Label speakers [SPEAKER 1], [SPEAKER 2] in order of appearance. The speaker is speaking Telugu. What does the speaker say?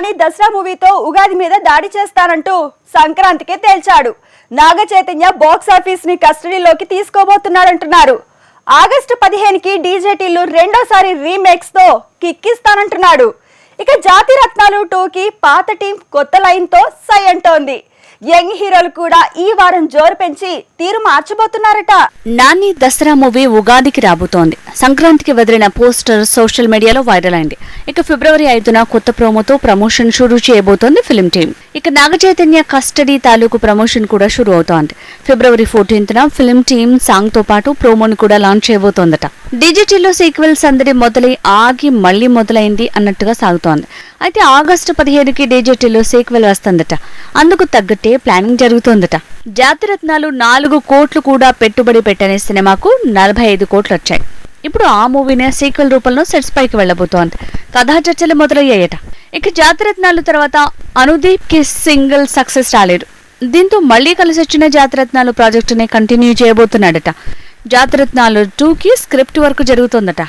[SPEAKER 1] కానీ దసరా మూవీతో ఉగాది మీద దాడి చేస్తానంటూ సంక్రాంతికే తేల్చాడు. నాగ చైతన్య బాక్స్ ఆఫీస్ని కస్టడీలోకి తీసుకోబోతున్నాడంటున్నారు. ఆగస్టు పదిహేనుకి డీజేటీలు రెండోసారి రీమేక్స్తో కిక్కిస్తానంటున్నాడు. ఇక జాతి రత్నాలు టూకి పాత టీం కొత్త లైన్తో సై అంటోంది. యంగ్ హీరోలు కూడా ఈ వారం జోరు పెంచి తీరు మార్చబోతున్నారట.
[SPEAKER 2] నాని దసరా మూవీ ఉగాదికి రాబోతోంది. సంక్రాంతికి వదిలిన పోస్టర్ సోషల్ మీడియాలో వైరల్ అయింది. ఇక ఫిబ్రవరి ఐదున కొత్త ప్రోమోతో ప్రమోషన్ షురూ చేయబోతోంది ఫిల్మ్ టీం. ఇక నాగ చైతన్య కస్టడీ తాలూకు ప్రమోషన్ కూడా షురూ అవుతోంది. ఫిబ్రవరి ఫోర్టీన్త్ న ఫిల్మ్ టీం సాంగ్తో పాటు ప్రోమోని కూడా లాంచ్ చేయబోతోందట. డిజిటల్లో సీక్వెల్స్ అందరి మొదలై ఆగి మళ్ళీ మొదలైంది అన్నట్టుగా సాగుతోంది. అయితే ఆగస్టు పదిహేనుకి డిజిటల్లో సీక్వెల్ వస్తుందట. అందుకు తగ్గట్టే ప్లానింగ్ జరుగుతోందట. జాతిరత్నాలు నాలుగు కోట్లు కూడా పెట్టుబడి పెట్టనే సినిమాకు నలభై ఐదు కోట్లు వచ్చాయి. ఇప్పుడు ఆ మూవీని సీక్వెల్ రూపంలో సెట్స్ పైకి వెళ్ళబోతోంది కథా చర్చలు మొదలయ్యాయట. ఇక జాతిరత్నాలు తర్వాత అనుదీప్కి సింగిల్ సక్సెస్ రాలేదు. దీంతో మళ్ళీ కలిసి వచ్చిన జాతిరత్నాలు ప్రాజెక్టుని కంటిన్యూ చేయబోతున్నాడట. జాతిరత్నాలు టూ కి స్క్రిప్ట్ వర్క్ జరుగుతోందట.